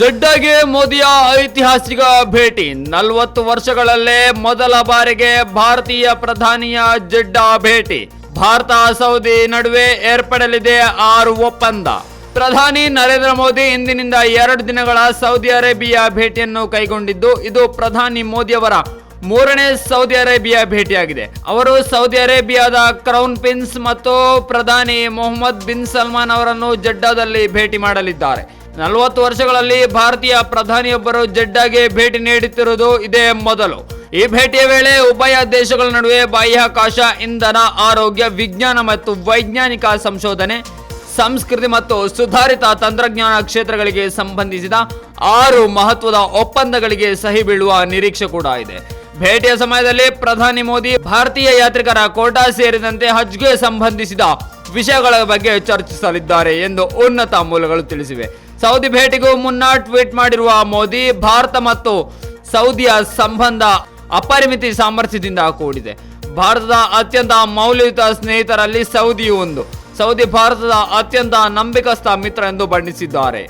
ಜಡ್ಡಾಗೆ ಮೋದಿಯ ಐತಿಹಾಸಿಕ ಭೇಟಿ. ನಲವತ್ತು ವರ್ಷಗಳಲ್ಲೇ ಮೊದಲ ಬಾರಿಗೆ ಭಾರತೀಯ ಪ್ರಧಾನಿಯ ಜಡ್ಡಾ ಭೇಟಿ. ಭಾರತ, ಸೌದಿ ನಡುವೆ ಏರ್ಪಡಲಿದೆ ಆರು ಒಪ್ಪಂದ. ಪ್ರಧಾನಿ ನರೇಂದ್ರ ಮೋದಿ ಇಂದಿನಿಂದ ಎರಡು ದಿನಗಳ ಸೌದಿ ಅರೇಬಿಯಾ ಭೇಟಿಯನ್ನು ಕೈಗೊಂಡಿದ್ದು, ಇದು ಪ್ರಧಾನಿ ಮೋದಿಯವರ ಮೂರನೇ ಸೌದಿ ಅರೇಬಿಯಾ ಭೇಟಿಯಾಗಿದೆ. ಅವರು ಸೌದಿ ಅರೇಬಿಯಾದ ಕ್ರೌನ್ ಪ್ರಿನ್ಸ್ ಮತ್ತು ಪ್ರಧಾನಿ ಮೊಹಮ್ಮದ್ ಬಿನ್ ಸಲ್ಮಾನ್ ಅವರನ್ನು ಜಡ್ಡಾದಲ್ಲಿ ಭೇಟಿ ಮಾಡಲಿದ್ದಾರೆ. ನಲವತ್ತು ವರ್ಷಗಳಲ್ಲಿ ಭಾರತೀಯ ಪ್ರಧಾನಿಯೊಬ್ಬರು ಜಡ್ಡಾಗೆ ಭೇಟಿ ನೀಡುತ್ತಿರುವುದು ಇದೇ ಮೊದಲು. ಈ ಭೇಟಿಯ ವೇಳೆ ಉಭಯ ದೇಶಗಳ ನಡುವೆ ಬಾಹ್ಯಾಕಾಶ ಇಂಧನ ಆರೋಗ್ಯ ವಿಜ್ಞಾನ ಮತ್ತು ವೈಜ್ಞಾನಿಕ ಸಂಶೋಧನೆ, ಸಂಸ್ಕೃತಿ ಮತ್ತು ಸುಧಾರಿತ ತಂತ್ರಜ್ಞಾನ ಕ್ಷೇತ್ರಗಳಿಗೆ ಸಂಬಂಧಿಸಿದ ಆರು ಮಹತ್ವದ ಒಪ್ಪಂದಗಳಿಗೆ ಸಹಿ ಬೀಳುವ ನಿರೀಕ್ಷೆ ಕೂಡ ಇದೆ. ಭೇಟಿಯ ಸಮಯದಲ್ಲಿ ಪ್ರಧಾನಿ ಮೋದಿ ಭಾರತೀಯ ಯಾತ್ರಿಕರ ಕೋಟಾ ಸೇರಿದಂತೆ ಹಜ್ಗೆ ಸಂಬಂಧಿಸಿದ ವಿಷಯಗಳ ಬಗ್ಗೆ ಚರ್ಚಿಸಲಿದ್ದಾರೆ ಎಂದು ಉನ್ನತ ಮೂಲಗಳು ತಿಳಿಸಿವೆ. ಸೌದಿ ಭೇಟಿಗೂ ಮುನ್ನ ಟ್ವೀಟ್ ಮಾಡಿರುವ ಮೋದಿ, ಭಾರತ ಮತ್ತು ಸೌದಿಯ ಸಂಬಂಧ ಅಪರಿಮಿತಿ ಸಾಮರ್ಥ್ಯದಿಂದ ಕೂಡಿದೆ. ಭಾರತದ ಅತ್ಯಂತ ಮೌಲ್ಯಯುತ ಸ್ನೇಹಿತರಲ್ಲಿ ಸೌದಿಯು ಒಂದು. ಸೌದಿ ಭಾರತದ ಅತ್ಯಂತ ನಂಬಿಕಸ್ಥ ಮಿತ್ರ ಎಂದು ಬಣ್ಣಿಸಿದ್ದಾರೆ.